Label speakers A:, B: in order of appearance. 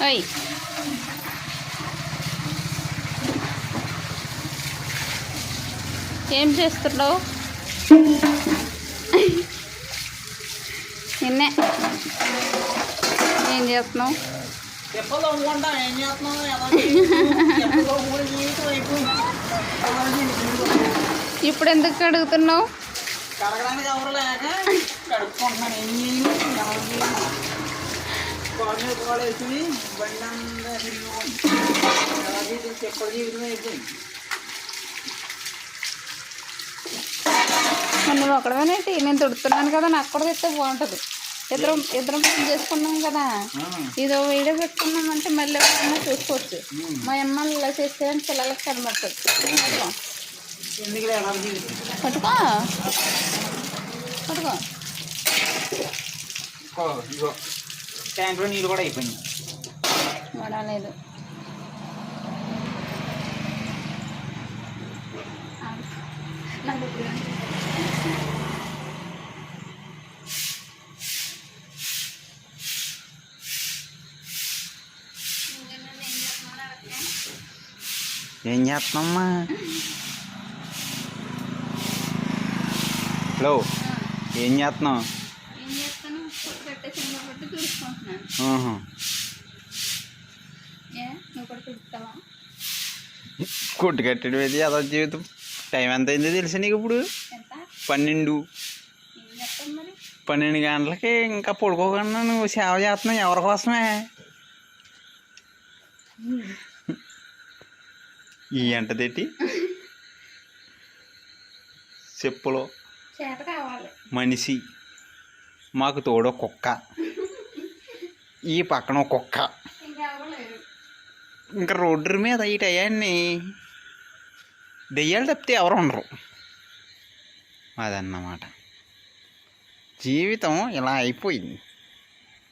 A: Oi. ఏం చేస్తున్నావు? నిన్నే. ఏం చేస్తున్నావు?
B: ఎప్పుడో ఏం చేస్తున్నావు?
A: ఇప్పుడు ఎందుకు కడుగుతున్నావు
B: కడగడానికి ఎవరు లేక కడుక్కుంటున్నాను. బండి అంతా చెప్పల జీవితం అయిపోయింది.
A: నువ్వు ఒకడమేనేంటి నేను తుడుతున్నాను కదా నాకు కూడా తెస్తే బాగుంటుంది. ఇద్దరం ఇద్దరం పని చేసుకున్నాం కదా. ఇదో వీడియో పెట్టుకున్నామంటే మళ్ళీ ఎవరైనా చూసుకోవచ్చు. మా అమ్మ ఇలా చేస్తే అని పిల్లలకి కనబడుతుంది. పట్టుకో. పట్టుకో. పట్టుకో.
B: ఓ, ఇగో. ట్యాంక్లో నీళ్ళు కూడా అయిపోయింది
A: వడలేదు
B: ఏం చేస్తున్నామ్మా హలో ఏం చేస్తున్నావు
A: ఏం చేస్తాను పొట్టు పెట్టేసి ఇంకో పొట్టు తుడుచుకుంటున్నాను
B: ఆహా.
A: ఏ నువ్వు కూడా తుడుస్తావా
B: కొట్టు కట్టడం ఇది అదో జీవితం టైం ఎంత అయిందో తెలుసా నీకు ఇప్పుడు? పన్నెండు.
A: ఏం
B: పన్నెండు గంటలకి ఇంకా పడుకోకుండా నువ్వు సేవ చేస్తున్నావు ఎవరి కోసమే? ఈ ఎంట తెట్టి? చెప్పులు.
A: కావాలి.
B: మనిషి. మాకు తోడో కుక్క. ఈ పక్కన కుక్క. ఇంకా రోడ్డు మీద ఈ టయాన్ని దెయ్యాలు తప్పితే ఎవరు ఉండరు. అదన్నమాట. జీవితం ఇలా అయిపోయింది.